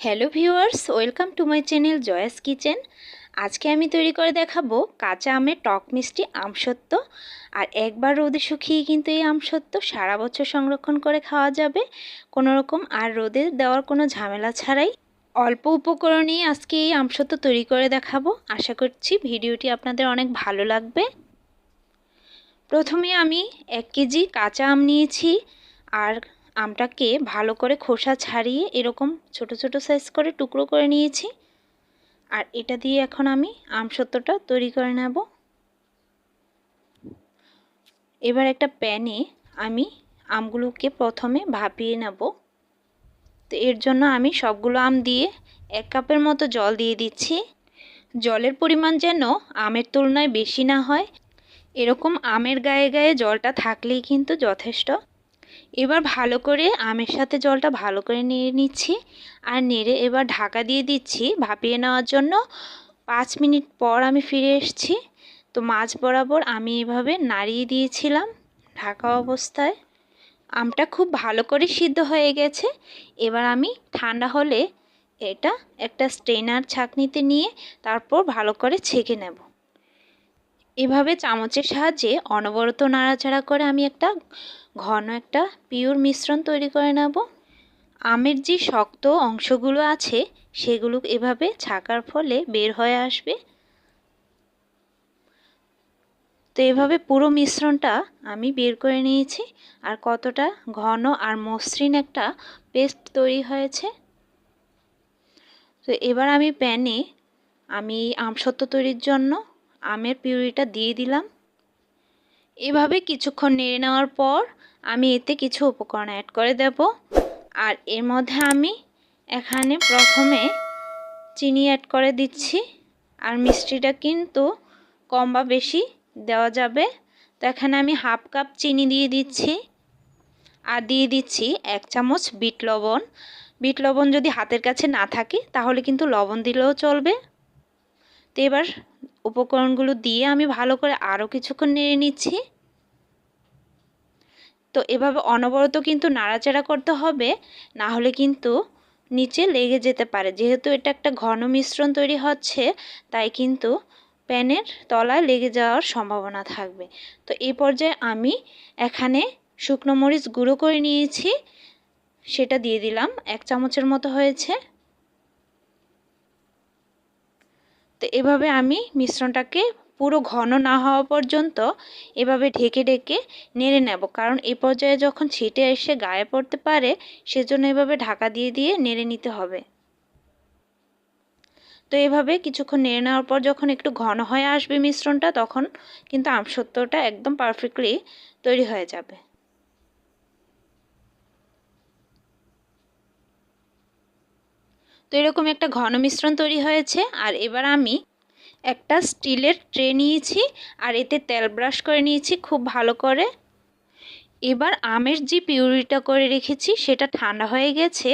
Hello viewers, welcome to my channel Joya's kitchen. আজকে আমি তৈরি করে দেখাবো কাঁচা আমের টক মিষ্টি আমসত্ত্ব আর একবার রোদে শুকিয়ে কিন্তু এই আমসত্ত্ব সারা বছর সংরক্ষণ করে খাওয়া যাবে। কোনো রকম আর রোদে দেওয়ার কোনো ঝামেলা ছাড়াই অল্প উপকরণেই আজকে এই আমসত্ত্ব তৈরি করে দেখাবো। আশা করছি ভিডিওটি আপনাদের অনেক ভালো লাগবে। প্রথমে আমি এক কেজি কাঁচা আম নিয়েছি। আর আমটাকে ভালো করে খোসা ছাড়িয়ে এরকম ছোট ছোট সাইজ করে টুকরো করে নিয়েছি। আর এটা দিয়ে এখন আমি আমসত্ত্বটা তৈরি করে নেব। এবার একটা প্যানে আমি আমগুলোকে প্রথমে ভাপিয়ে নেব। তো এর জন্য আমি সবগুলো আম দিয়ে এক কাপের মতো জল দিয়ে দিচ্ছি। জলের পরিমাণ যেন আমের তুলনায় বেশি না হয়। এরকম আমের গায়ে গায়ে জলটা থাকলেই কিন্তু যথেষ্ট। এবার ভালো করে আমের সাথে জলটা ভালো করে নেড়ে নিচ্ছি। আর নেড়ে এবার ঢাকা দিয়ে দিচ্ছি ভাপিয়ে নেওয়ার জন্য। পাঁচ মিনিট পর আমি ফিরে এসেছি। তো মাছ বরাবর আমি এভাবে নাড়িয়ে দিয়েছিলাম ঢাকা অবস্থায়। আমটা খুব ভালো করে সিদ্ধ হয়ে গেছে। এবার আমি ঠান্ডা হলে এটা একটা স্ট্রেনার ছাঁকনিতে নিয়ে তারপর ভালো করে ছেঁকে নেব। এভাবে চামচের সাহায্যে অনবরত নাড়াচাড়া করে আমি একটা ঘন একটা পিওর মিশ্রণ তৈরি করে নেব। আমের যে শক্ত অংশগুলো আছে, সেগুলো এভাবে ছাকার ফলে বের হয়ে আসবে। তো এভাবে পুরো মিশ্রণটা আমি বের করে নিয়েছি। আর কতটা ঘন আর মসৃণ একটা পেস্ট তৈরি হয়েছে। তো এবার আমি প্যানে আমি আমসত্ব তৈরির জন্য আমের পিউরিটা দিয়ে দিলাম। এভাবে কিছুক্ষণ নেড়ে নেওয়ার পর আমি এতে কিছু উপকরণ অ্যাড করে দেব। আর এর মধ্যে আমি এখানে প্রথমে চিনি অ্যাড করে দিচ্ছি। আর মিষ্টিটা কিন্তু কম বা বেশি দেওয়া যাবে। তো এখানে আমি হাফ কাপ চিনি দিয়ে দিচ্ছি। আর দিয়ে দিচ্ছি এক চামচ বিট লবণ। বিট লবণ যদি হাতের কাছে না থাকে, তাহলে কিন্তু লবণ দিলেও চলবে। তো এবার উপকরণগুলো দিয়ে আমি ভালো করে আরও কিছুক্ষণ নেড়ে নিচ্ছি। তো এভাবে অনবরত কিন্তু নাড়াচাড়া করতে হবে, না হলে কিন্তু নিচে লেগে যেতে পারে। যেহেতু এটা একটা ঘন মিশ্রণ তৈরি হচ্ছে, তাই কিন্তু প্যানের তলায় লেগে যাওয়ার সম্ভাবনা থাকবে। তো এই পর্যায়ে আমি এখানে শুকনো মরিচ গুঁড়ো করে নিয়েছি, সেটা দিয়ে দিলাম, এক চামচের মতো হয়েছে। তো এভাবে আমি মিশ্রণটাকে পুরো ঘন না হওয়া পর্যন্ত এভাবে ঢেকে ঢেকে নেড়ে নেব। কারণ এ পর্যায়ে যখন ছিটে এসে গায়ে পড়তে পারে, সেজন্য এভাবে ঢাকা দিয়ে দিয়ে নেড়ে নিতে হবে। তো এভাবে কিছুক্ষণ নেড়ে নেওয়ার পর যখন একটু ঘন হয়ে আসবে মিশ্রণটা, তখন কিন্তু আমসত্ত্বটা একদম পারফেক্টলি তৈরি হয়ে যাবে। তো এরকম একটা ঘন মিশ্রণ তৈরি হয়েছে, আর এবার আমি একটা স্টিলের ট্রে নিয়েছি, আর এতে তেল ব্রাশ করে নিয়েছি খুব ভালো করে। এবার আমের যে পিউরিটা করে রেখেছি, সেটা ঠান্ডা হয়ে গেছে,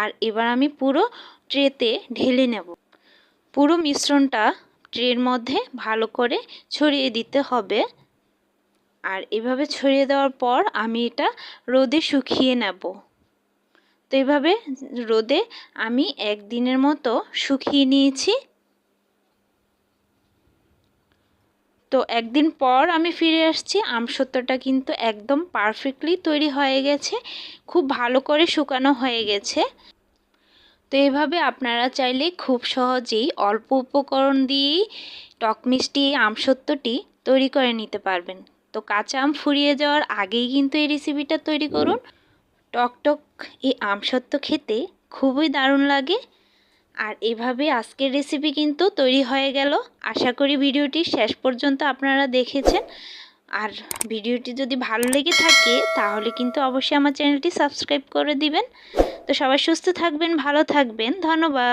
আর এবার আমি পুরো ট্রেতে ঢেলে নেব। পুরো মিশ্রণটা ট্রের মধ্যে ভালো করে ছড়িয়ে দিতে হবে। আর এভাবে ছড়িয়ে দেওয়ার পর আমি এটা রোদে শুকিয়ে নেব। তো এভাবে রোদে আমি একদিনের মতো শুকিয়ে নিয়েছি। তো একদিন পর আমি ফিরে আসছি আমসত্ত্বটা কিন্তু একদম পারফেক্টলি তৈরি হয়ে গেছে, খুব ভালো করে শুকানো হয়ে গেছে। তো এভাবে আপনারা চাইলে খুব সহজেই অল্প উপকরণ দিয়েই টক মিষ্টি আমসত্ত্বটি তৈরি করে নিতে পারবেন। তো কাঁচা আম ফুরিয়ে যাওয়ার আগেই কিন্তু এই রেসিপিটা তৈরি করুন। টক টক এই আমসত্ত্ব খেতে খুবই দারুণ লাগে। আর এভাবে আজকের রেসিপি কিন্তু তৈরি হয়ে গেল। আশা করি ভিডিওটি শেষ পর্যন্ত আপনারা দেখেছেন। আর ভিডিওটি যদি ভালো লেগে থাকে, তাহলে কিন্তু অবশ্যই আমার চ্যানেলটি সাবস্ক্রাইব করে দিবেন। তো সবাই সুস্থ থাকবেন, ভালো থাকবেন। ধন্যবাদ।